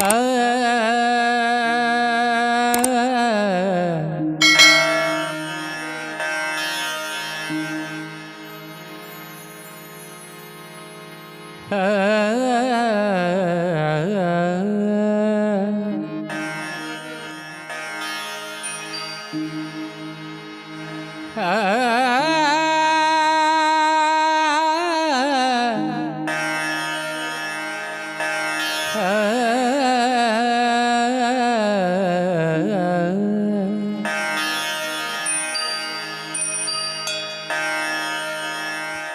ah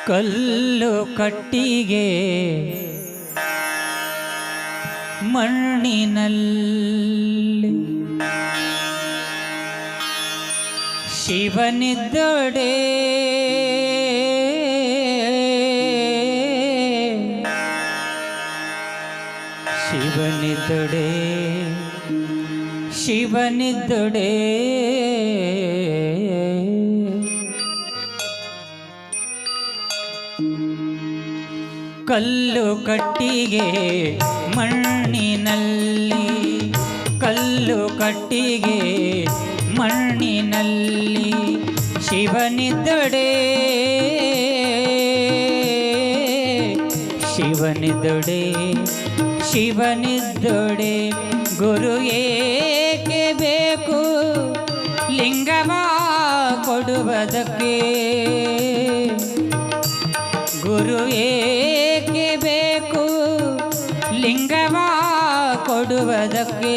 ಕಲ್ಲು ಕಟ್ಟಿಗೆ ಮಣ್ಣಿನಲ್ಲಿ. ಶಿವನಿದ್ದಡೆ. ಶಿವನಿದ್ದಡೆ. ಶಿವನಿದ್ದೊಡೆ. ಕಲ್ಲು ಕಟ್ಟಿಗೆ ಮಣ್ಣಿನಲ್ಲಿ, ಕಲ್ಲು ಕಟ್ಟಿಗೆ ಮಣ್ಣಿನಲ್ಲಿ ಶಿವನಿದ್ದೊಡೆ. ಶಿವನಿದ್ದೊಡೆ ಶಿವನಿದ್ದೊಡೆ, ಗುರು ಏಕೆ ಬೇಕು? ಲಿಂಗವ ಕೊಡುವುದಕ್ಕೆ? ಗುರು ಬೇಕು ಲಿಂಗವ ಕೊಡುವುದಕ್ಕೆ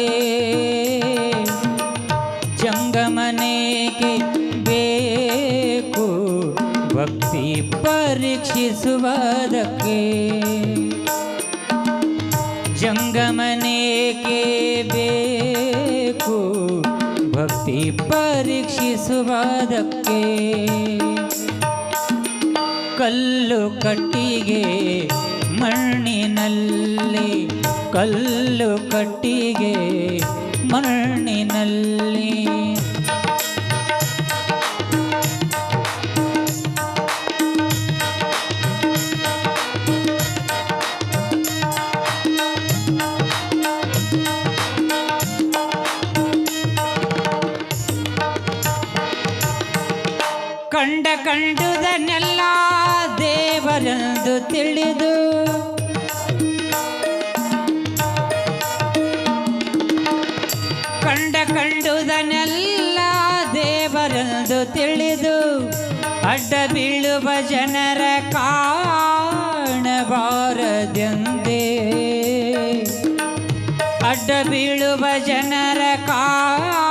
ಜಂಗಮನೆಗೆ ಬೇಕು ಭಕ್ತಿ ಪರೀಕ್ಷಿಸುವುದಕ್ಕೆ ಜಂಗಮನೇಕೆ ಬೇಕು ಭಕ್ತಿ ಪರೀಕ್ಷಿಸುವುದಕ್ಕೆ ಕಲ್ಲು ಕಟ್ಟಿಗೆ ಮಣ್ಣಿನಲ್ಲಿ ಕಲ್ಲು ಕಟ್ಟಿಗೆ ಮಣ್ಣಿನಲ್ಲಿ. ಕಂಡ ಕಂಡುದನ್ನೆಲ್ಲ ದೇವರೆಂದು ತಿಳಿದು ಅಡ್ಡ ಬೀಳುವ ಜನರ ಕಾಣಬಾರದೆಂದೇ ಅಡ್ಡ ಬೀಳುವ ಜನರ ಕಾಣಬಾರದೆಂದೇ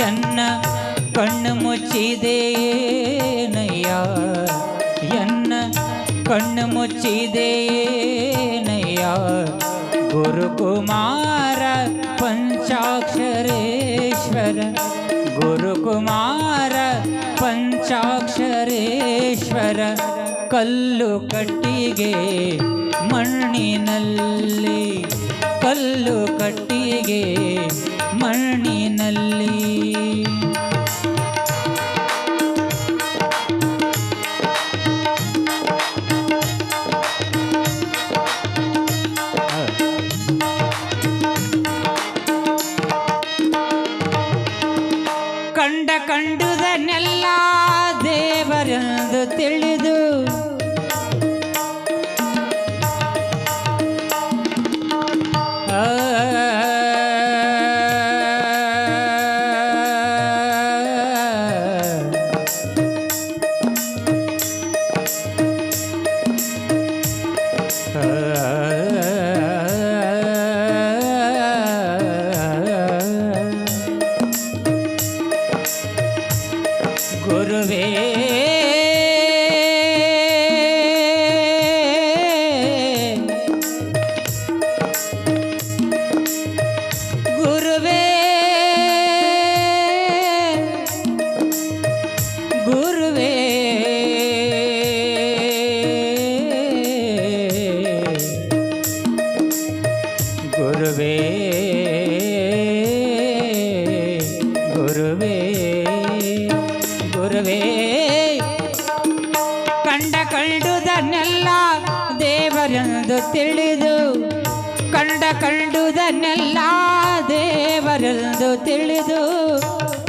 ಎನ್ನ ಕಣ್ಣು ಮುಚ್ಚಿದೆಯೇನಯ್ಯ ಎನ್ನ ಕಣ್ಣು ಮುಚ್ಚಿದೆಯೇನಯ್ಯ ಗುರುಕುಮಾರ ಪಂಚಾಕ್ಷರೇಶ್ವರ ಗುರುಕುಮಾರ ಪಂಚಾಕ್ಷರೇಶ್ವರ ಕಲ್ಲು ಕಟ್ಟಿಗೆ ಮಣ್ಣಿನಲ್ಲಿ ಕಲ್ಲು ಕಟ್ಟಿಗೆ ಮಣ್ಣಿನಲ್ಲಿ. ಕಂಡ ಕಂಡುದನ್ನೆಲ್ಲ ದೇವರೆಂದು ತಿಳಿದು ಗುರುವೇ ಗುರುವೇ ಗುರುವೇ. ಕಂಡ ಕಂಡುದನ್ನೆಲ್ಲ ದೇವರ ದೇವರೆಂದು ತಿಳಿದು, ಕಂಡ ಕಂಡುದನ್ನೆಲ್ಲ ದೇವರೆಂದು ತಿಳಿದು,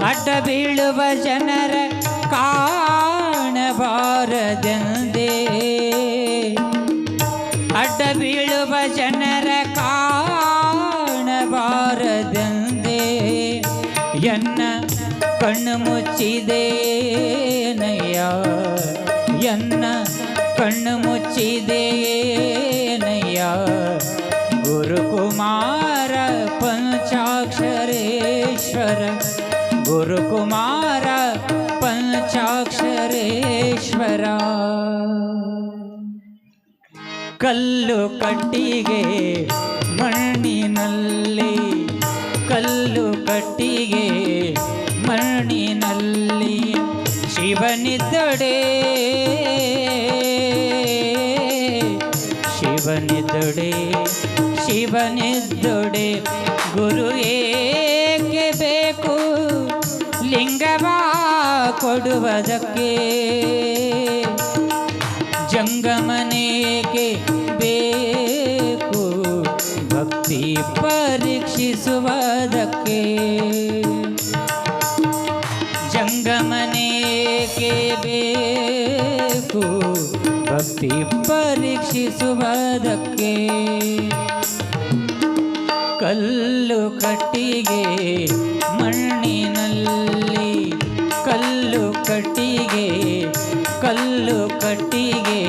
ಅಡ್ಡ ಬೀಳುವ ಜನರ ಕಾಣಬಾರದೆಂದೇ ಕಣ್ಣು ಮುಚ್ಚಿದೆ ನಯ್ಯ. ಎನ್ನ ಕಣ್ಣು ಮುಚ್ಚಿದೆ ನಯ್ಯ. ಗುರುಕುಮಾರ ಪಂಚಾಕ್ಷರೇಶ್ವರ ಗುರುಕುಮಾರ ಪಂಚಾಕ್ಷರೇಶ್ವರ. ಕಲ್ಲು ಕಟ್ಟಿಗೆ ಮಣ್ಣಿನಲ್ಲಿ ಶಿವನಿದ್ದಡೆ ಶಿವನಿದ್ದಡೆ ಗುರು ಏಕೆ ಬೇಕು? ಲಿಂಗವ ಕೊಡುವುದಕ್ಕೆ ಜಂಗಮನೇಕೆ ಬೇಕು? ಭಕ್ತಿ ಪರೀಕ್ಷಿಸುವುದಕ್ಕೆ ಜಂಗಮನೇಕೆ ಬೇಕು? ಭಕ್ತಿ ಪರೀಕ್ಷಿಸುವುದಕ್ಕೆ ಕಲ್ಲು ಕಟ್ಟಿಗೆ ಮಣ್ಣಿನಲ್ಲಿ ಕಲ್ಲು ಕಟ್ಟಿಗೆ ಕಲ್ಲು ಕಟ್ಟಿಗೆ